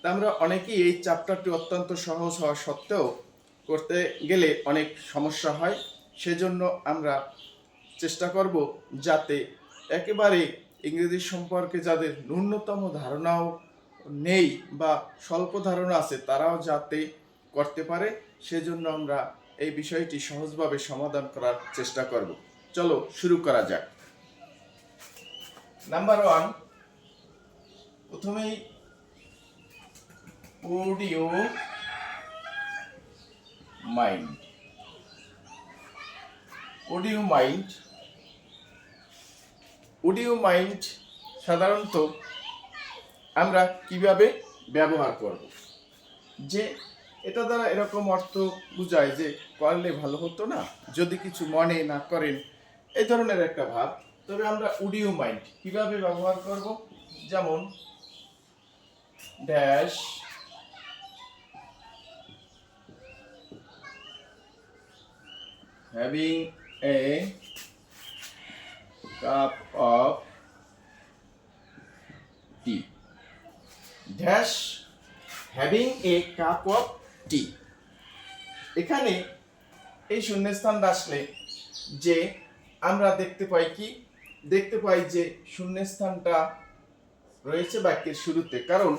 তা আমরা অনেকেই এই চ্যাপ্টারটি অত্যন্ত সহজ হওয়া সত্ত্বেও করতে গেলে অনেক সমস্যা হয়। সেজন্য আমরা চেষ্টা করব যাতে একেবারে ইংরেজি সম্পর্কে যাদের ন্যূনতম ধারণাও নেই বা স্বল্প ধারণা আছে, তারাও যাতে করতে পারে, সেজন্য আমরা এই বিষয়টি সহজভাবে সমাধান করার চেষ্টা করব। চলো শুরু করা যাক। নাম্বার ওয়ান প্রথমেই would you mind would you mind would you mind সাধারণত আমরা কীভাবে ব্যবহার করব? যে এটা দ্বারা এরকম অর্থ বোঝায় যে করলে ভালো হতো না, যদি কিছু মনে না করেন, এই ধরনের একটা ভাব। তবে আমরা অডিও মাইন্ড কীভাবে ব্যবহার করব? যেমন dash having a cup of tea. Dash having a cup of tea. এখানে এই শূন্যস্থান আসলে যে আমরা দেখতে পাই কি? দেখতে পাই যে শূন্যস্থানটা রয়েছে বাক্যের শুরুতে। কারণ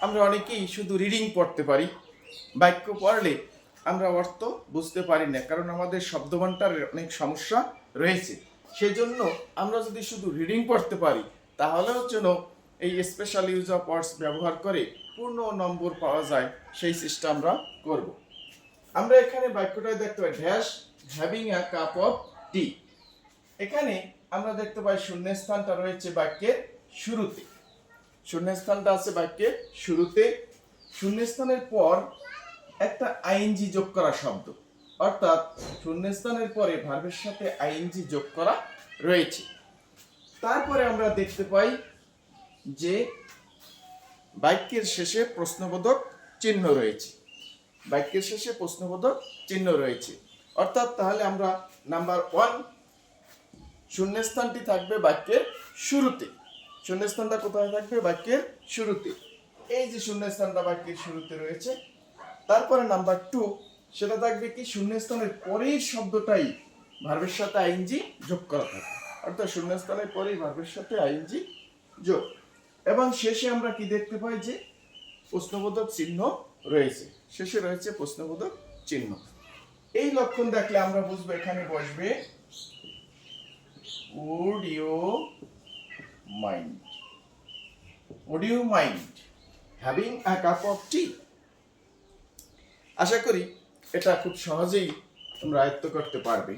আমরা অনেকেই শুধু রিডিং পড়তে পারি। বাক্য পড়লে আমরা অর্থ বুঝতে পারি না, কারণ আমাদের শব্দভাণ্ডারের অনেক সমস্যা রয়েছে। সেজন্য আমরা যদি শুধু রিডিং পড়তে পারি তাহলেও যেন এই স্পেশাল ইউজ অফ ওয়ার্ডস ব্যবহার করে পূর্ণ নম্বর পাওয়া যায়, সেই চেষ্টা আমরা করব। আমরা এখানে বাক্যটায় দেখতে পাই dash having a cup of tea এখানে আমরা দেখতে পাই, শূন্যস্থানটা রয়েছে বাক্যের শুরুতে। শূন্যস্থানটা আছে বাক্যের শুরুতে। শূন্যস্থানের পর একটা আইএনজি যোগ করা শব্দ। অর্থাৎ শূন্যস্থানের পরে ভার্বের সাথে আইএনজি যোগ করা রয়েছে। তারপরে আমরা দেখতে পাই যে বাক্যের শেষে প্রশ্নবোধক চিহ্ন রয়েছে। বাক্যের শেষে প্রশ্নবোধক চিহ্ন রয়েছে। অর্থাৎ তাহলে আমরা নাম্বার ওয়ান, শূন্যস্থানটি থাকবে বাক্যের শুরুতে। শূন্যস্থানটা কোথায় থাকবে? বাক্যের শুরুতে। এই যে শূন্যস্থানটা বাক্যের শুরুতে রয়েছে তারপরে নাম্বার টু সেটা থাকবে কি শূন্যস্থানের পরের শব্দটাই ভার্বের সাথে আইনজি যোগ করা থাকে। অর্থাৎ শূন্যস্থানের পরেই ভার্বের সাথে আইনজি যোগ। এবং শেষে আমরা কি দেখতে পাই যে প্রশ্নবোধক চিহ্ন রয়েছে। শেষে রয়েছে প্রশ্নবোধক চিহ্ন। এই লক্ষণ দেখলে আমরা বুঝব এখানে বসবে would you mind would you mind having a cup of tea আশা করি এটা খুব সহজেই তোমরা আয়ত্ত করতে পারবে।